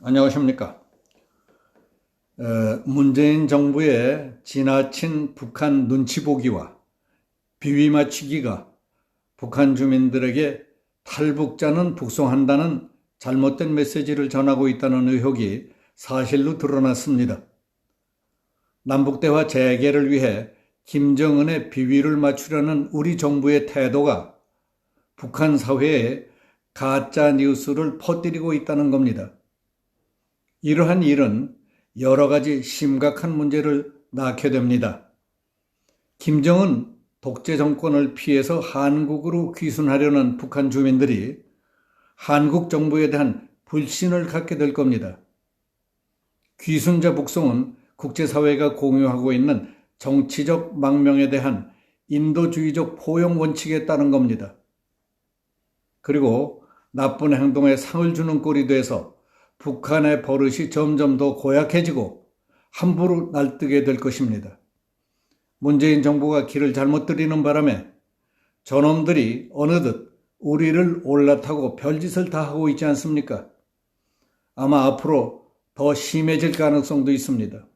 안녕하십니까. 어, 문재인 정부의 지나친 북한 눈치 보기와 비위 맞추기가 북한 주민들에게 탈북자는 북송한다는 잘못된 메시지를 전하고 있다는 의혹이 사실로 드러났습니다. 남북대화 재개를 위해 김정은의 비위를 맞추려는 우리 정부의 태도가 북한 사회에 가짜 뉴스를 퍼뜨리고 있다는 겁니다. 이러한 일은 여러 가지 심각한 문제를 낳게 됩니다. 김정은 독재 정권을 피해서 한국으로 귀순하려는 북한 주민들이 한국 정부에 대한 불신을 갖게 될 겁니다. 귀순자 북송은 국제사회가 공유하고 있는 정치적 망명에 대한 인도주의적 포용 원칙에 따른 겁니다. 그리고 나쁜 행동에 상을 주는 꼴이 돼서 북한의 버릇이 점점 더 고약해지고 함부로 날뜨게 될 것입니다. 문재인 정부가 길을 잘못 들이는 바람에 저놈들이 어느덧 우리를 올라타고 별짓을 다 하고 있지 않습니까? 아마 앞으로 더 심해질 가능성도 있습니다.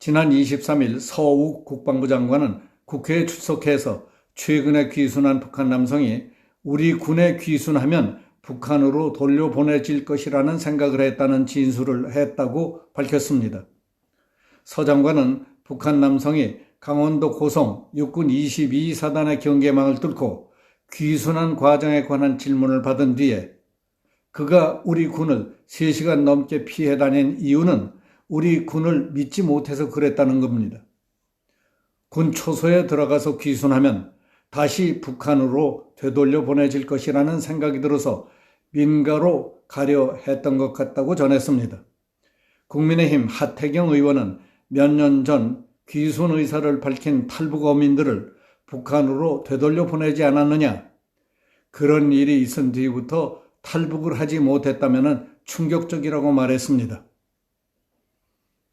지난 23일 서욱 국방부 장관은 국회에 출석해서 최근에 귀순한 북한 남성이 우리 군에 귀순하면 북한으로 돌려보내질 것이라는 생각을 했다는 진술을 했다고 밝혔습니다. 서 장관은 북한 남성이 강원도 고성 육군 22사단의 경계망을 뚫고 귀순한 과정에 관한 질문을 받은 뒤에 그가 우리 군을 3시간 넘게 피해 다닌 이유는 우리 군을 믿지 못해서 그랬다는 겁니다. 군 초소에 들어가서 귀순하면 다시 북한으로 되돌려 보내질 것이라는 생각이 들어서 민가로 가려 했던 것 같다고 전했습니다. 국민의힘 하태경 의원은 몇 년 전 귀순 의사를 밝힌 탈북 어민들을 북한으로 되돌려 보내지 않았느냐? 그런 일이 있은 뒤부터 탈북을 하지 못했다면 충격적이라고 말했습니다.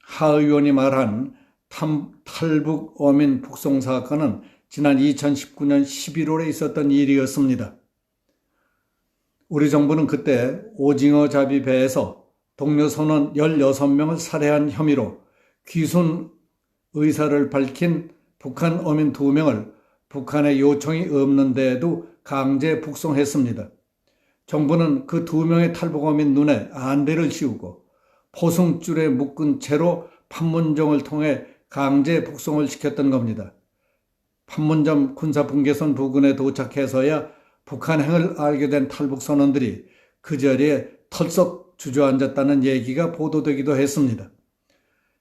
하 의원이 말한 탈북 어민 북송 사건은 지난 2019년 11월에 있었던 일이었습니다. 우리 정부는 그때 오징어 잡이 배에서 동료 선원 16명을 살해한 혐의로 귀순 의사를 밝힌 북한 어민 2명을 북한의 요청이 없는데도 강제 북송했습니다. 정부는 그 두 명의 탈북 어민 눈에 안대를 씌우고 포승줄에 묶은 채로 판문점을 통해 강제 북송을 시켰던 겁니다. 판문점 군사분계선 부근에 도착해서야 북한행을 알게 된 탈북 선원들이 그 자리에 털썩 주저앉았다는 얘기가 보도되기도 했습니다.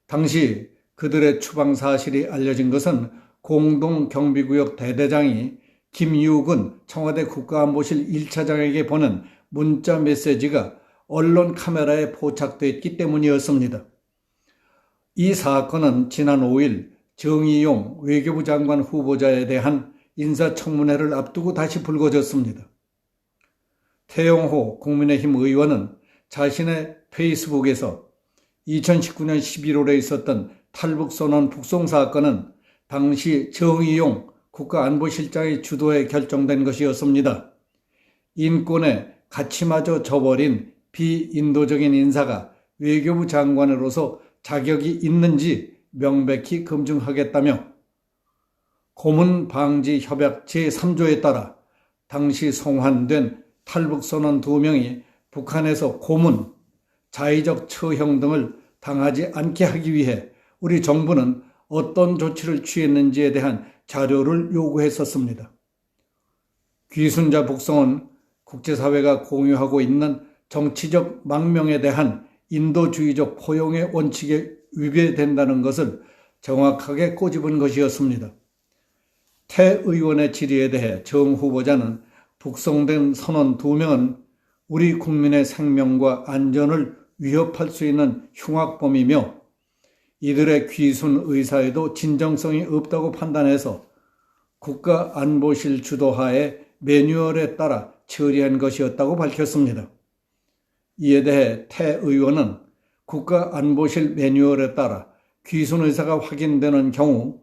당시 그들의 추방 사실이 알려진 것은 공동 경비구역 대대장이 김유근 청와대 국가안보실 1차장에게 보낸 문자 메시지가 언론 카메라에 포착됐기 때문이었습니다. 이 사건은 지난 5일 정의용 외교부 장관 후보자에 대한 인사청문회를 앞두고 다시 불거졌습니다. 태영호 국민의힘 의원은 자신의 페이스북에서 2019년 11월에 있었던 탈북선언 북송 사건은 당시 정의용 국가안보실장의 주도에 결정된 것이었습니다. 인권의 가치마저 저버린 비인도적인 인사가 외교부 장관으로서 자격이 있는지 명백히 검증하겠다며 고문 방지 협약 제3조에 따라 당시 송환된 탈북선원 두 명이 북한에서 고문, 자의적 처형 등을 당하지 않게 하기 위해 우리 정부는 어떤 조치를 취했는지에 대한 자료를 요구했었습니다. 귀순자 북송은 국제사회가 공유하고 있는 정치적 망명에 대한 인도주의적 포용의 원칙에 위배된다는 것을 정확하게 꼬집은 것이었습니다. 태 의원의 질의에 대해 정 후보자는 북송된 선원 두 명은 우리 국민의 생명과 안전을 위협할 수 있는 흉악범이며 이들의 귀순 의사에도 진정성이 없다고 판단해서 국가안보실 주도하에 매뉴얼에 따라 처리한 것이었다고 밝혔습니다. 이에 대해 태 의원은 국가안보실 매뉴얼에 따라 귀순 의사가 확인되는 경우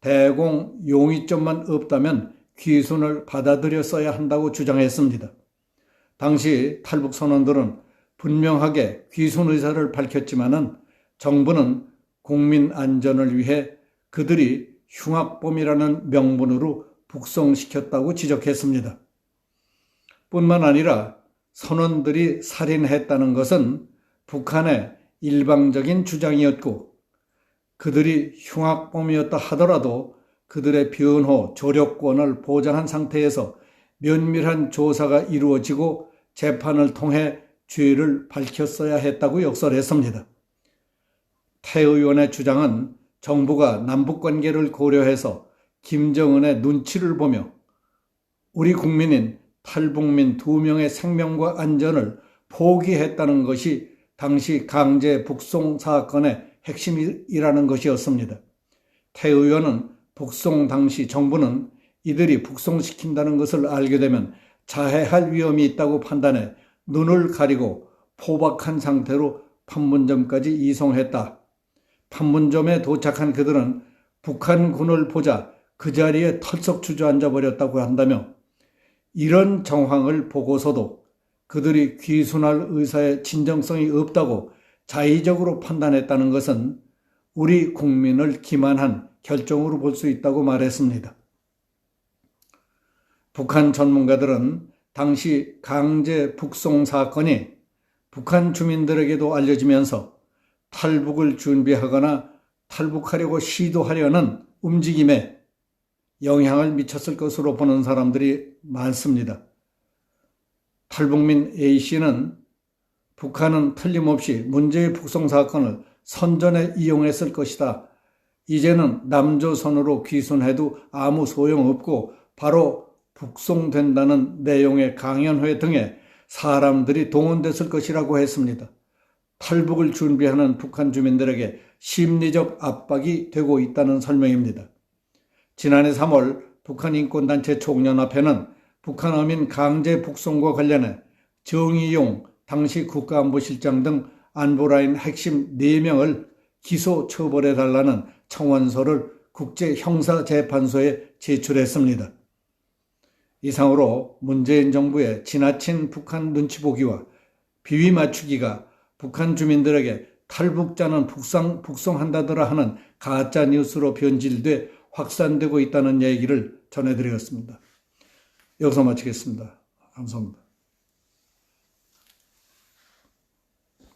대공 용의점만 없다면 귀순을 받아들였어야 한다고 주장했습니다. 당시 탈북 선원들은 분명하게 귀순 의사를 밝혔지만은 정부는 국민 안전을 위해 그들이 흉악범이라는 명분으로 북송시켰다고 지적했습니다. 뿐만 아니라 선원들이 살인했다는 것은 북한의 일방적인 주장이었고 그들이 흉악범이었다 하더라도 그들의 변호, 조력권을 보장한 상태에서 면밀한 조사가 이루어지고 재판을 통해 죄를 밝혔어야 했다고 역설했습니다. 태 의원의 주장은 정부가 남북 관계를 고려해서 김정은의 눈치를 보며 우리 국민인 탈북민 두 명의 생명과 안전을 포기했다는 것이 당시 강제 북송 사건의 핵심이라는 것이었습니다. 태 의원은 북송 당시 정부는 이들이 북송시킨다는 것을 알게 되면 자해할 위험이 있다고 판단해 눈을 가리고 포박한 상태로 판문점까지 이송했다. 판문점에 도착한 그들은 북한군을 보자 그 자리에 털썩 주저앉아 버렸다고 한다며 이런 정황을 보고서도 그들이 귀순할 의사의 진정성이 없다고 자의적으로 판단했다는 것은 우리 국민을 기만한 결정으로 볼 수 있다고 말했습니다. 북한 전문가들은 당시 강제 북송 사건이 북한 주민들에게도 알려지면서 탈북을 준비하거나 탈북하려고 시도하려는 움직임에 영향을 미쳤을 것으로 보는 사람들이 많습니다. 탈북민 A씨는 북한은 틀림없이 문제의 북송 사건을 선전에 이용했을 것이다. 이제는 남조선으로 귀순해도 아무 소용없고 바로 북송된다는 내용의 강연회 등에 사람들이 동원됐을 것이라고 했습니다. 탈북을 준비하는 북한 주민들에게 심리적 압박이 되고 있다는 설명입니다. 지난해 3월 북한 인권단체 총연합회는 북한 어민 강제 북송과 관련해 정의용 당시 국가안보실장 등 안보라인 핵심 4명을 기소 처벌해달라는 청원서를 국제형사재판소에 제출했습니다. 이상으로 문재인 정부의 지나친 북한 눈치 보기와 비위 맞추기가 북한 주민들에게 탈북자는 북상, 북송한다더라 하는 가짜 뉴스로 변질돼 확산되고 있다는 얘기를 전해드리겠습니다. 여기서 마치겠습니다. 감사합니다.